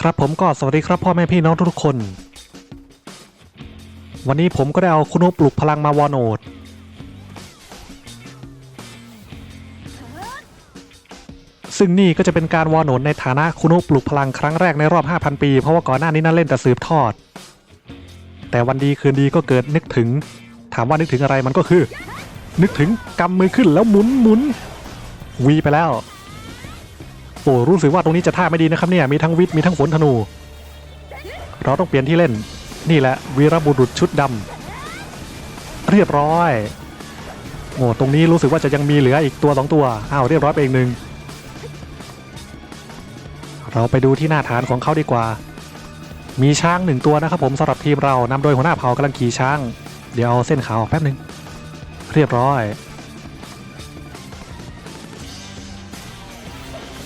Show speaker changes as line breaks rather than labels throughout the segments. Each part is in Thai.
ครับผมก็สวัสดีครับพ่อแม่พี่น้องทุกคน วันนี้ผมก็ได้เอาคุณโอปลุกพลังมาวอโนดซึ่งนี่ก็จะเป็นการวอโนดในฐานะคุณโอปลุกพลังครั้งแรกในรอบ 5,000 ปี เพราะว่าก่อนหน้านี้นั่นเล่นแต่สืบทอด แต่วันดีคืนดีก็เกิดนึกถึง ถามว่านึกถึงอะไรมันก็คือ นึกถึงกำมือขึ้นแล้วหมุนหมุนวีไปแล้ว โอ้รู้สึกว่าตรงนี้จะท่าไม่ดีนะครับเนี่ยมีทั้งวิทย์มีทั้งฝนธนู เราต้องเปลี่ยนที่เล่นนี่แหละวีรบุรุษชุดดำเรียบร้อยโอ้ตรงนี้รู้สึกว่าจะยังมีเหลืออีกตัวสองตัวอ้าวเรียบร้อยไปอีกหนึ่งเราไปดูที่หน้าฐานของเขาดีกว่า มีช้างหนึ่งตัวนะครับผมสำหรับทีมเรานำโดยหัวหน้าเผ่ากำลังขี่ช้าง เดี๋ยวเอาเส้นขาวออกแป๊บหนึ่งเรียบร้อย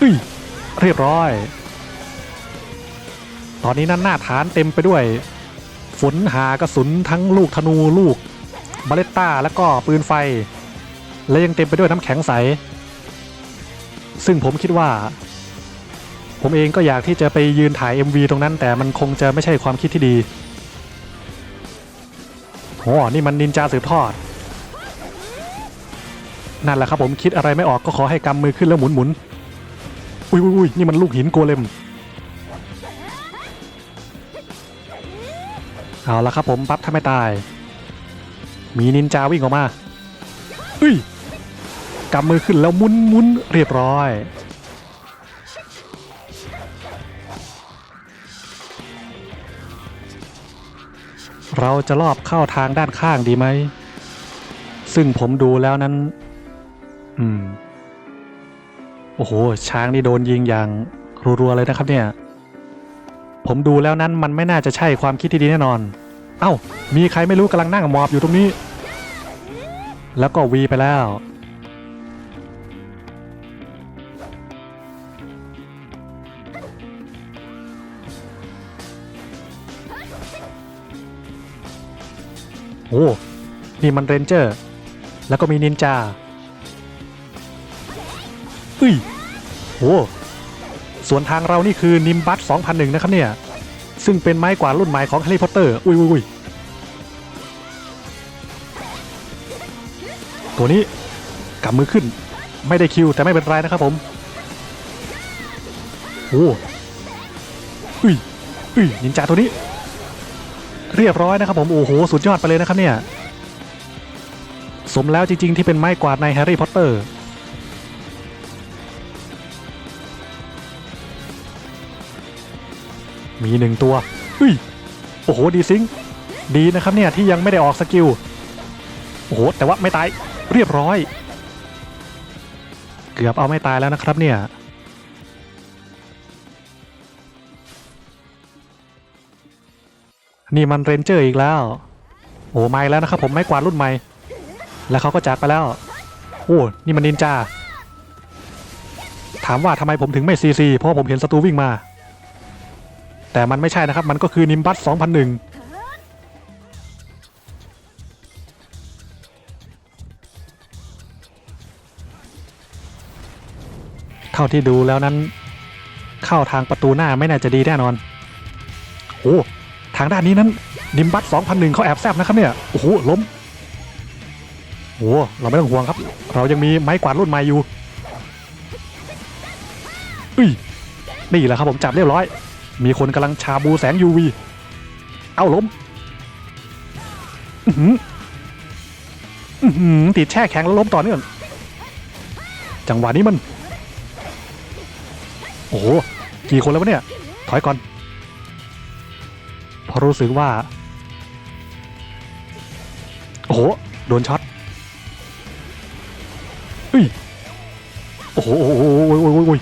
อุ้ยเรียบร้อย ตอนนี้นั่นหน้าฐานเต็มไปด้วย ฝนหากระสุนทั้งลูกธนูลูกบาเลตต้าแล้วก็ปืนไฟ และยังเต็มไปด้วยน้ำแข็งใส ซึ่งผมคิดว่า ผมเองก็อยากที่จะไปยืนถ่าย MV ตรงนั้น แต่มันคงจะไม่ใช่ความคิดที่ดีโอ้นี่มันนินจาสืบทอด นั่นแหละครับผมคิดอะไรไม่ออกก็ขอให้กำมือขึ้นแล้วหมุนหมุน อุ้ยอุ้ยนี่มันลูกหินโกเลมเอาละครับผมปั๊บถ้าไม่ตาย มีนินจาวิ่งออกมาเฮ้ยกำมือขึ้นแล้วมุนมุนเรียบร้อย เราจะลอบเข้าทางด้านข้างดีไหม ซึ่งผมดูแล้วนั้น อืม โอ้โห ช้างนี่โดนยิงอย่างรัวๆเลยนะครับเนี่ย ผมดูแล้วนั้นมันไม่น่าจะใช่ความคิดที่ดีแน่นอน เอ้า มีใครไม่รู้กำลังนั่งหมอบอยู่ตรงนี้ แล้วก็วีไปแล้ว โอ้ นี่มันเรนเจอร์ แล้วก็มีนินจา เฮ้ยโอ้ส่วนทางเรานี่คือนิมบัต2001 นะครับเนี่ย ซึ่งเป็นไม้กวาดรุ่นใหม่ของแฮร์รี่พอตเตอร์อุ้ยอุ้ยอุ้ยตัวนี้กำมือขึ้นไม่ได้คิวแต่ไม่เป็นไรนะครับผมโอ้อุ้ยอุ้ยนินจาตัวนี้ เรียบร้อยนะครับผมโอ้โหสุดยอดไปเลยนะครับเนี่ย สมแล้วจริง ๆ ที่เป็นไม้กวาดในแฮร์รี่พอตเตอร์ มีหนึ่งตัวอุ้ยโอ้โหดีซิงดีนะครับเนี่ยที่ยังไม่ได้ออกสกิลโอ้โหแต่ว่าไม่ตายเรียบร้อย เกือบเอาไม่ตายแล้วนะครับเนี่ยนี่มันเรนเจอร์อีกแล้ว โอ้ไม่แล้วนะครับผมไม่กวาดรุ่นใหม่ แล้วเขาก็จากไปแล้ว โอ้นี่มันนินจา ถามว่าทำไมผมถึงไม่ซีซีเพราะผมเห็นศัตรูวิ่งมา แต่มันไม่ใช่นะครับ มันก็คือนิมบัส2001เท่าที่ดูแล้วนั้น เข้าทางประตูหน้าไม่น่าจะดีแน่นอนโอ้ทางด้านนี้นั้น นิมบัส2001เขาแอบแซบนะครับเนี่ย โอ้โห ล้มโอ้เราไม่ต้องห่วงครับ เรายังมีไม้กวาดรุ่นใหม่อยู่อุ้ยนี่แหละครับผมจับเรียบร้อย มีคนกำลังชาบูแสง UV เอาล้มอื้อหืออื้อหือติดแช่แข็งแล้วล้มต่อเนื่องจังหวะนี้มัน โอ้โห กี่คนแล้ววะเนี่ย ถอยก่อนเพราะรู้สึกว่า โอ้โห โดนช็อตเฮ้ยโอ้โหโอ้โหโอ้โหโอ้โหโอ้โห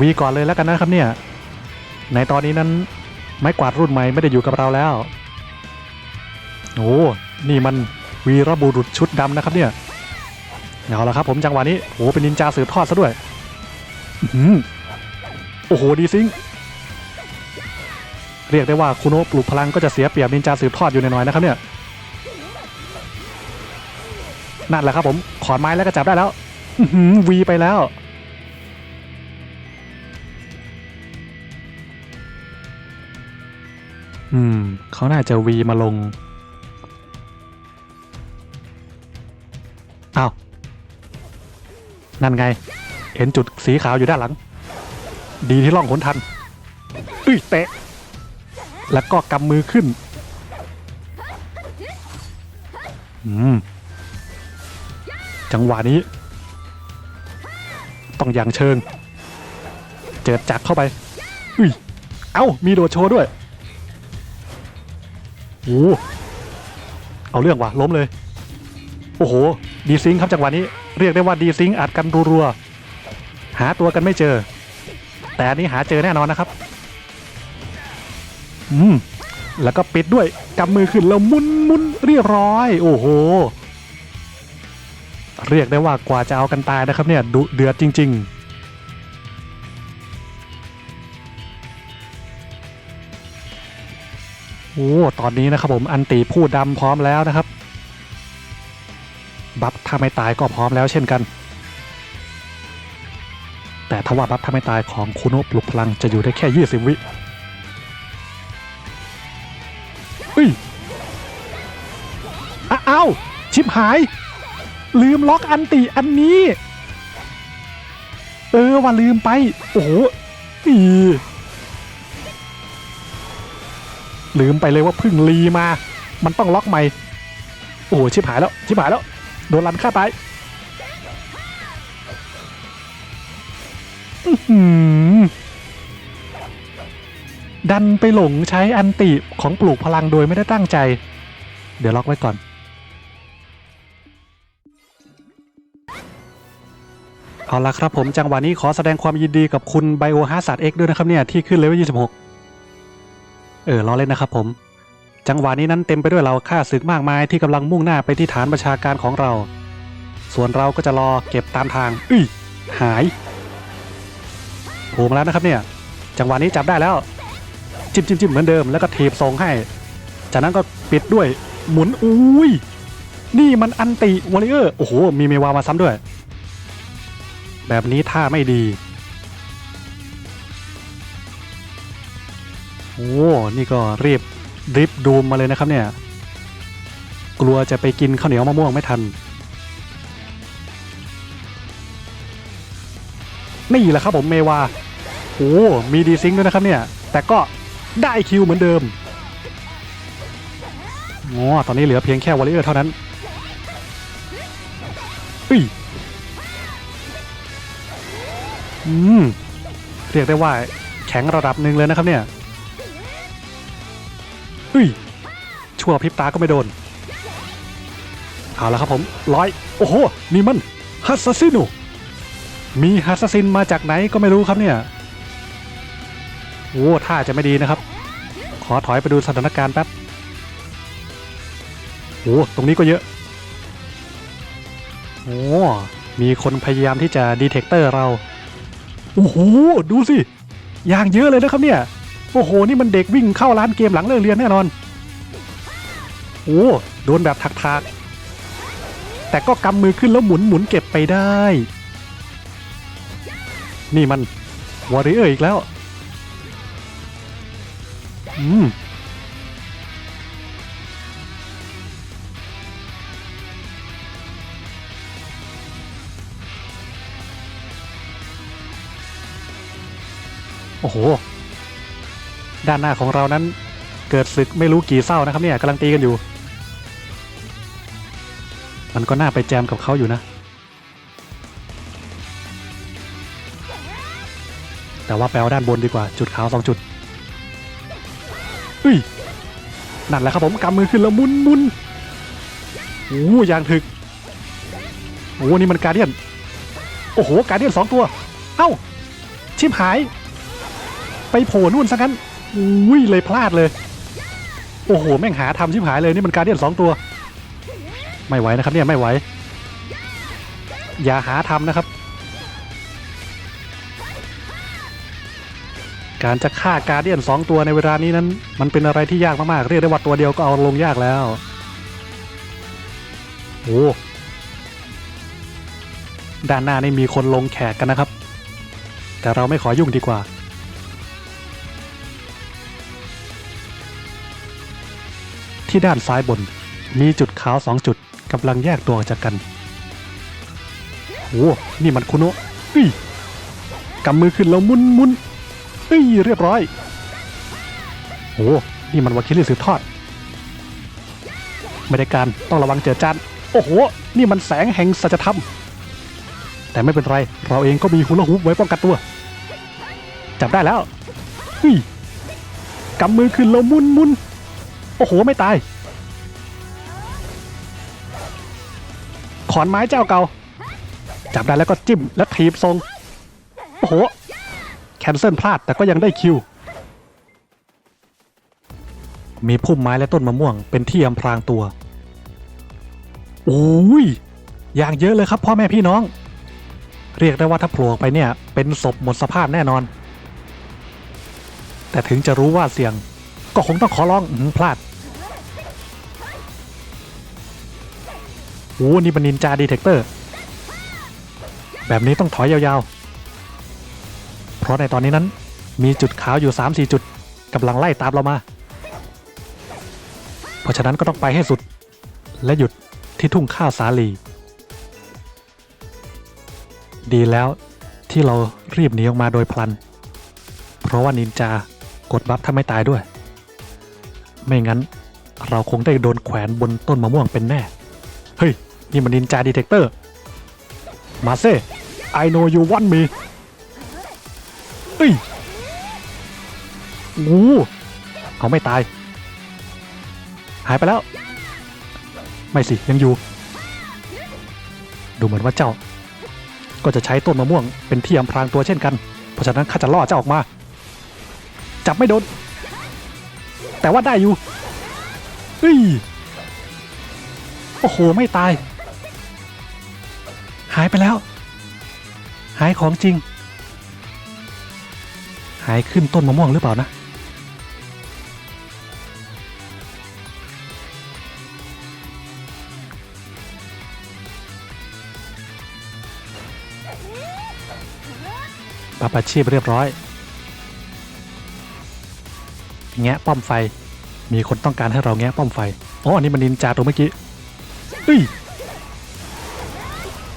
วีก่อนเลยแล้วกันนะครับเนี่ย ในตอนนี้นั้นไม้กวาดรุ่นใหม่ไม่ได้อยู่กับเราแล้วโอ้นี่มันวีรบุรุษชุดดำนะครับเนี่ยเอาละครับผมจังหวะนี้โอ้เป็นนินจาสืบทอดซะด้วยอื้อหือโอ้โหดีซิงเรียกได้ว่าคุโนะปลุกพลังก็จะเสียเปรียบนินจาสืบทอดอยู่หน่อยนะครับเนี่ยนั่นแหละครับผมขอนไม้แล้วก็จับได้แล้วอืวีไปแล้ว อืม เขาน่าจะวีมาลงอ้าวนั่นไง เห็นจุดสีขาวอยู่ด้านหลัง ดีที่ล่องหนทันอุ้ยเตะ แล้วก็กำมือขึ้น อืม จังหวะนี้ ต้องอย่างเชิง เจิดจักเข้าไปอุ้ย เอ้า มีโดดโชว์ด้วย โอ้เอาเรื่องว่ะล้มเลย โอ้โห ดีซิงครับจังหวะนี้ เรียกได้ว่าดีซิงอัดกันรัวๆ หาตัวกันไม่เจอ แต่อันนี้หาเจอแน่นอนนะครับ อืม แล้วก็ปิดด้วยกำมือขึ้นแล้วมุนมุนเรียบร้อย โอ้โห เรียกได้ว่ากว่าจะเอากันตายนะครับเนี่ยดุเดือดจริง ๆ โอ้ตอนนี้นะครับผมอันตีผู้ดำพร้อมแล้วนะครับ บัฟถ้าไม่ตายก็พร้อมแล้วเช่นกัน แต่ถ้าว่าบัฟถ้าไม่ตายของคุโนะปลุกพลังจะอยู่ได้แค่ 20 วิเฮ้ยอ้อ้าวชิบหาย ลืมล็อกอันติอันนี้ เออว่าลืมไป โอ้โหอี ลืมไปเลยว่าพึ่งรีมา มันต้องล็อกใหม่ โอ้โหชิบหายแล้วชิบหายแล้ว โดนรันฆ่าตายดันไปหลงใช้อันติของปลูกพลังโดยไม่ได้ตั้งใจ เดี๋ยวล็อกไว้ก่อน เอาละครับผมจังหวะนี้ขอแสดงความยินดีกับคุณไบโอฮาร์ดเอ็กด้วยนะครับเนี่ย ที่ขึ้นเลเวล26 เออล้อเล่นนะครับผม จังหวะนี้นั้นเต็มไปด้วยเราฆ่าศึกมากมายที่กำลังมุ่งหน้าไปที่ฐานประชาการของเรา ส่วนเราก็จะรอเก็บตามทางอุ้ยหายโผล่มาแล้วนะครับเนี่ย จังหวะนี้จับได้แล้ว จิ้มจิ้มจิ้มเหมือนเดิมแล้วก็เทปส่งให้ จากนั้นก็ปิดด้วยหมุนอุ้ยนี่มันอันติวอริเออร์โอ้โหมีเมวามาซ้ำด้วย แบบนี้ท่าไม่ดี โอ้นี่ก็รีบดริฟดูมมาเลยนะครับเนี่ย กลัวจะไปกินข้าวเหนียวมะม่วงไม่ทัน นี่แหละครับผมเมวาโอ้มีดีซิงด้วยนะครับเนี่ย แต่ก็ได้คิวเหมือนเดิมอ๋อตอนนี้เหลือเพียงแค่วอลเลอร์เท่านั้นอุ้ยอืม เรียกได้ว่าแข็งระดับหนึ่งเลยนะครับเนี่ย เฮ้ยชั่วพริบตาก็ไม่โดน เอาละครับผมร้อยโอ้โห นี่มันฮัสซัสซินูมีฮัสซัสซินมาจากไหนก็ไม่รู้ครับเนี่ยโอ้ท่าจะไม่ดีนะครับ ขอถอยไปดูสถานการณ์แป๊บโอ้ตรงนี้ก็เยอะโอ้มีคนพยายามที่จะดีเทคเตอร์เรา โอ้โห ดูสิ อย่างเยอะเลยนะครับเนี่ย โอ้โห นี่มันเด็กวิ่งเข้าร้านเกมหลังเลิกเรียนแน่นอน โอ้โดนแบบถักๆ แต่ก็กำมือขึ้นแล้วหมุนหมุนเก็บไปได้ นี่มันวอริเออร์อีกแล้ว อืมโอ้โห ด้านหน้าของเรานั้นเกิดศึกไม่รู้กี่เศร้านะครับเนี่ยกำลังตีกันอยู่ มันก็น่าไปแจมกับเขาอยู่นะ แต่ว่าแปลว่าด้านบนดีกว่าจุดขาวสองจุดอุ้ยนั่นแหละครับผมกำมือขึ้นแล้วมุนมุนโอ้ยางถึกโอ้นี่มันการเดียน โอ้โห การเดียนสองตัว เอ้า ชิบหาย ไปโผล่นู่นซะงั้น อุ้ยเลยพลาดเลย โอ้โห แม่งหาทำชิบหายเลยนี่มันการเดียนสองตัว ไม่ไหวนะครับเนี่ยไม่ไหว อย่าหาทำนะครับ การจะฆ่าการเดียนสองตัวในเวลานี้นั้น มันเป็นอะไรที่ยากมากๆ เรียกได้ว่าตัวเดียวก็เอาลงยากแล้วโอ้ด้านหน้านี่มีคนลงแขกกันนะครับ แต่เราไม่ขอยุ่งดีกว่า ที่ด้านซ้ายบน มีจุดขาวสองจุดกำลังแยกตัวออกจากกันโอ้นี่มันคุโนะเฮ้ยกำมือขึ้นแล้วมุนมุนเฮ้ยเรียบร้อยโอ้นี่มันวาคิริสืบทอดไม่ได้การต้องระวังเจอจานโอ้โห นี่มันแสงแห่งสัจธรรม แต่ไม่เป็นไร เราเองก็มีฮูลาฮูปไว้ป้องกันตัว จับได้แล้วเฮ้ยกำมือขึ้นแล้วมุนมุน โอ้โห ไม่ตาย ขอนไม้เจ้าเก่า จับได้แล้วก็จิ้มและถีบทรง โอ้โห แคนเซิลพลาดแต่ก็ยังได้คิว มีพุ่มไม้และต้นมะม่วงเป็นที่อำพรางตัวโอ้ย อย่างเยอะเลยครับพ่อแม่พี่น้อง เรียกได้ว่าถ้าโผล่ไปเนี่ย เป็นศพหมดสภาพแน่นอน แต่ถึงจะรู้ว่าเสี่ยง ก็คงต้องขอร้องอพลาด โอ้นี่มันนินจาดีเทคเตอร์ แบบนี้ต้องถอยยาวๆ เพราะในตอนนี้นั้นมีจุดขาวอยู่ 3-4 จุดกำลังไล่ตามเรามา เพราะฉะนั้นก็ต้องไปให้สุด และหยุดที่ทุ่งข้าวสาลี ดีแล้วที่เรารีบหนีออกมาโดยพลัน เพราะว่านินจากดบัฟถ้าไม่ตายด้วย ไม่งั้นเราคงได้โดนแขวนบนต้นมะม่วงเป็นแน่ นี่มันนินจาดีเทคเตอร์ มาเซ่ I know you want me เอ้ยงูเอาไม่ตาย หายไปแล้ว ไม่สิ ยังอยู่ ดูเหมือนว่าเจ้า ก็จะใช้ต้นมะม่วงเป็นที่อำพรางตัวเช่นกัน เพราะฉะนั้นข้าจะล่อเจ้าออกมา จับไม่โดน แต่ว่าได้อยู่เฮ้ย โอ้โห ไม่ตายายไปแล้ว หายของจริง หายขึ้นต้นมะม่วงหรือเปล่านะปาปาชีพเรียบร้อย แงะป้อมไฟ มีคนต้องการให้เราแงะป้อมไฟ อ๋อ อันนี้มันนินจาตัวเมื่อกี้เอ้ย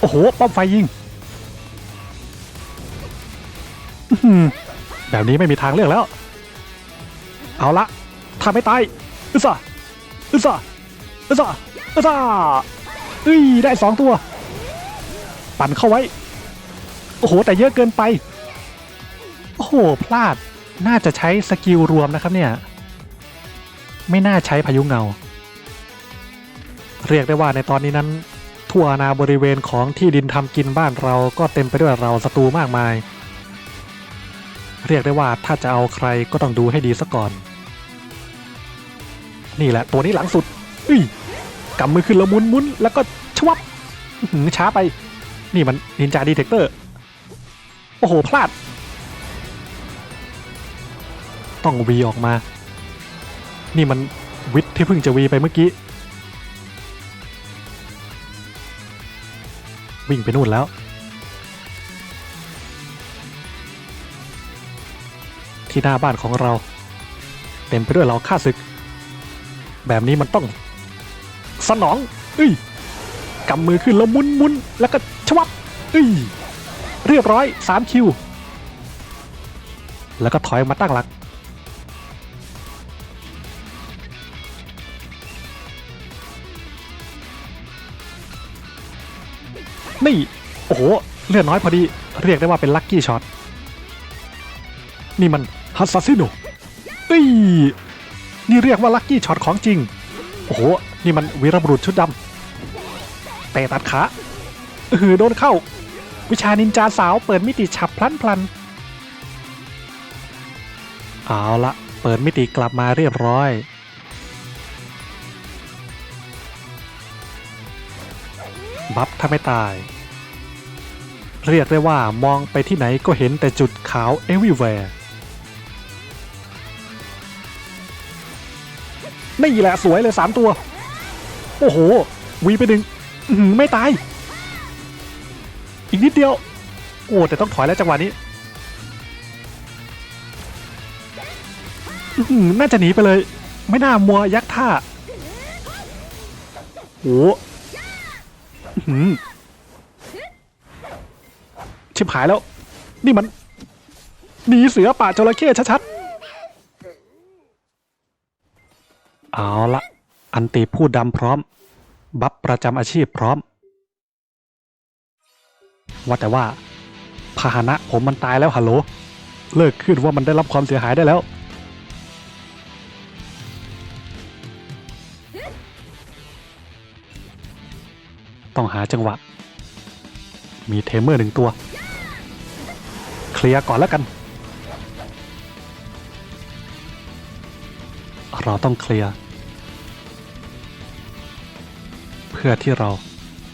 โอ้โห ป้อมไฟยิงแบบนี้ไม่มีทางเลือกแล้ว เอาละทำไม่ตายอึซ่าอึซ่าอึซ่าอึซ่าเอ้ย ได้สองตัว ปั่นเข้าไว้ โอ้โห แต่เยอะเกินไป โอ้โห พลาด น่าจะใช้สกิลรวมนะครับเนี่ย ไม่น่าใช้พายุเงา เรียกได้ว่าในตอนนี้นั้น ทั่วอาณาบริเวณของที่ดินทำกินบ้านเราก็เต็มไปด้วยเราศัตรูมากมาย เรียกได้ว่าถ้าจะเอาใครก็ต้องดูให้ดีซะก่อน นี่แหละตัวนี้หลังสุดอุ้ยกำมือขึ้นแล้วมุนมุนแล้วก็ชวับหือช้าไป นี่มันนินจาดีเทคเตอร์ โอ้โห พลาด ต้องวีออกมา นี่มันวิทย์ที่เพิ่งจะวีไปเมื่อกี้ วิ่งไปนู่นแล้ว ที่หน้าบ้านของเรา เต็มไปด้วยเราฆ่าศึก แบบนี้มันต้อง สนองเอ้ยกำมือขึ้นแล้วมุนมุนแล้วก็ชวับเอ้ยเรียบร้อยสามคิว แล้วก็ถอยมาตั้งหลัก นี่ โอ้โห เลือดน้อยพอดี เรียกได้ว่าเป็นลัคกี้ช็อต นี่มันฮัสซาซิโนเอ้ยนี่เรียกว่าลัคกี้ช็อตของจริง โอ้โห นี่มันวีรบุรุษชุดดำเตะตัดขาเออโดนเข้า วิชานินจาสาวเปิดมิติฉับพลันพลัน เอาละ เปิดมิติกลับมาเรียบร้อย บัฟถ้าไม่ตาย เรียกได้ว่ามองไปที่ไหนก็เห็นแต่จุดขาว everywhere นี่แหละสวยเลยสามตัว โอ้โห วีไปหนึ่งไม่ตาย อีกนิดเดียว โอ้ แต่ต้องถอยแล้วจังหวะนี้ น่าจะหนีไปเลย ไม่น่ามัวยักท่าโอ้ ชิบหายแล้ว นี่มันหนีเสือป่าจระเข้ชัดๆ เอาละอันตีผู้ดำพร้อม บัฟประจำอาชีพพร้อม ว่าแต่ว่าพาหนะผมมันตายแล้วฮัลโหล เลิกขึ้นว่ามันได้รับความเสียหายได้แล้ว ต้องหาจังหวะ มีเทมเมอร์หนึ่งตัว เคลียร์ก่อนแล้วกัน เราต้องเคลียร์ เพื่อที่เรา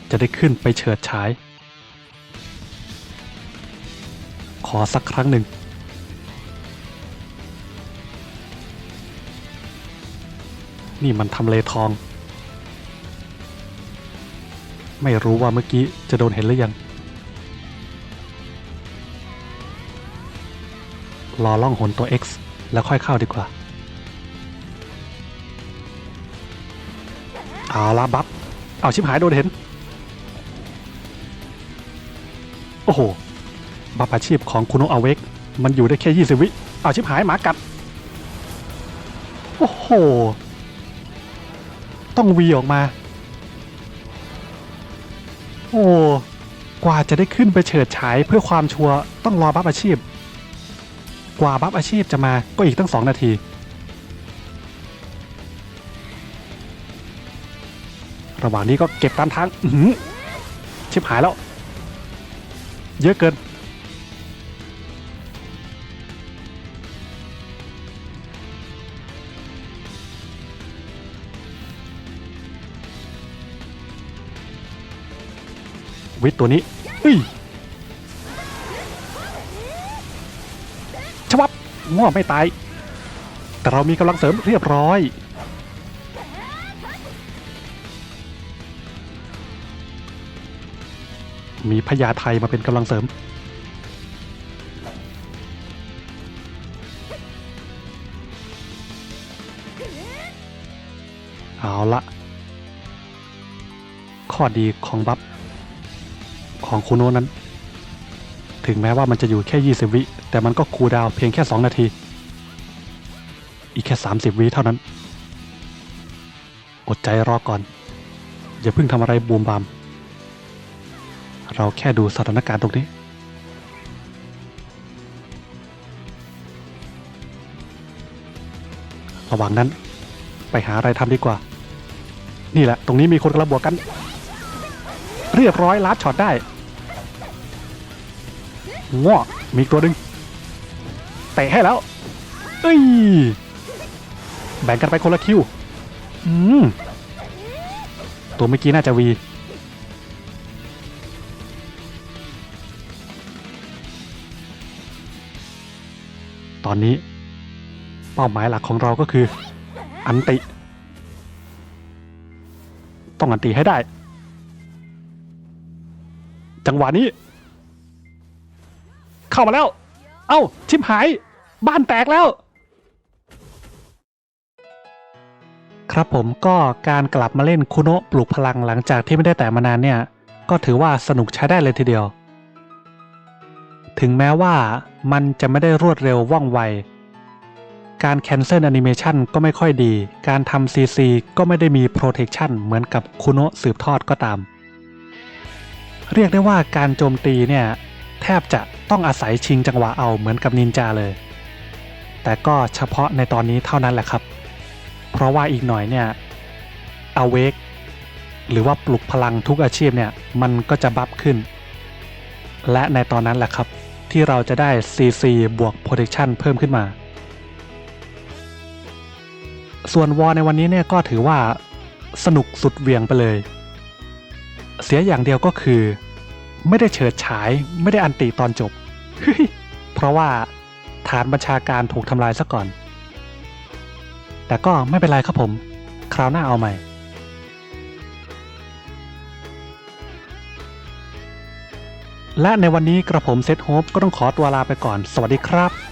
จะได้ขึ้นไปเฉิดฉาย ขอสักครั้งหนึ่ง นี่มันทำเลทอง ไม่รู้ว่าเมื่อกี้จะโดนเห็นหรือยัง รอล่องหนตัว X แล้วค่อยเข้าดีกว่า เอาละบัฟ เอาชิบหายโดนเห็น โอ้โห บัฟอาชีพของคุณโออาเวก มันอยู่ได้แค่ 20 วิ เอาชิบหายหมากัด โอ้โห ต้องวีออกมา โอ้กว่าจะได้ขึ้นไปเฉิดฉายเพื่อความชัวร์ต้องรอบัฟอาชีพ กว่าบัฟอาชีพจะมาก็อีกตั้งสองนาที ระหว่างนี้ก็เก็บตามทางอื้อหือชิบหายแล้ว เยอะเกิน วิทตัวนี้เฮ้ยชวับง้อไม่ตาย แต่เรามีกำลังเสริมเรียบร้อย มีพญาไทยมาเป็นกำลังเสริม เอาละข้อดีของบัฟ ของคูโนนั้น ถึงแม้ว่ามันจะอยู่แค่ 20 วิ แต่มันก็คูดาวเพียงแค่ 2 นาที อีกแค่ 30 วิเท่านั้น อดใจรอก่อน อย่าเพิ่งทำอะไรบูมบาม เราแค่ดูสถานการณ์ตรงนี้ระหว่างนั้น ไปหาอะไรทำดีกว่า นี่แหละ ตรงนี้มีคนกำลังบวกกัน เรียบร้อยลัดช็อตได้ง้อมีตัวหนึ่งเตะให้แล้วเอ้ยแบ่งกันไปคนละคิวอืมตัวเมื่อกี้น่าจะวีตอนนี้เป้าหมายหลักของเราก็คือ อันติ ต้องอันติให้ได้ จังหวะนี้ เข้ามาแล้ว เอ้า ชิบหาย บ้านแตกแล้ว ครับผมก็การกลับมาเล่นคุโนะปลุกพลังหลังจากที่ไม่ได้แต่มานานเนี่ย ก็ถือว่าสนุกใช้ได้เลยทีเดียว ถึงแม้ว่ามันจะไม่ได้รวดเร็วว่องไว การแคนเซิลแอนิเมชันก็ไม่ค่อยดี การทำ CC ก็ไม่ได้มี Protection เหมือนกับคุโนะสืบทอดก็ตาม เรียกได้ว่าการโจมตีเนี่ยแทบจะต้องอาศัยชิงจังหวะเอาเหมือนกับนินจาเลย แต่ก็เฉพาะในตอนนี้เท่านั้นแหละครับ เพราะว่าอีกหน่อยเนี่ยเอาเวกหรือว่าปลุกพลังทุกอาชีพเนี่ยมันก็จะบัฟขึ้น และในตอนนั้นแหละครับที่เราจะได้ CC บวก Protection เพิ่มขึ้นมา ส่วนวอในวันนี้เนี่ยก็ถือว่าสนุกสุดเวียงไปเลย เสียอย่างเดียวก็คือ ไม่ได้เฉิดฉายไม่ได้อันติตอนจบเฮ้ยเพราะว่าฐานบัญชาการถูกทำลายซะก่อน แต่ก็ไม่เป็นไรครับผม คราวหน้าเอาใหม่และในวันนี้กระผมเซตโฮปก็ต้องขอตัวลาไปก่อน สวัสดีครับ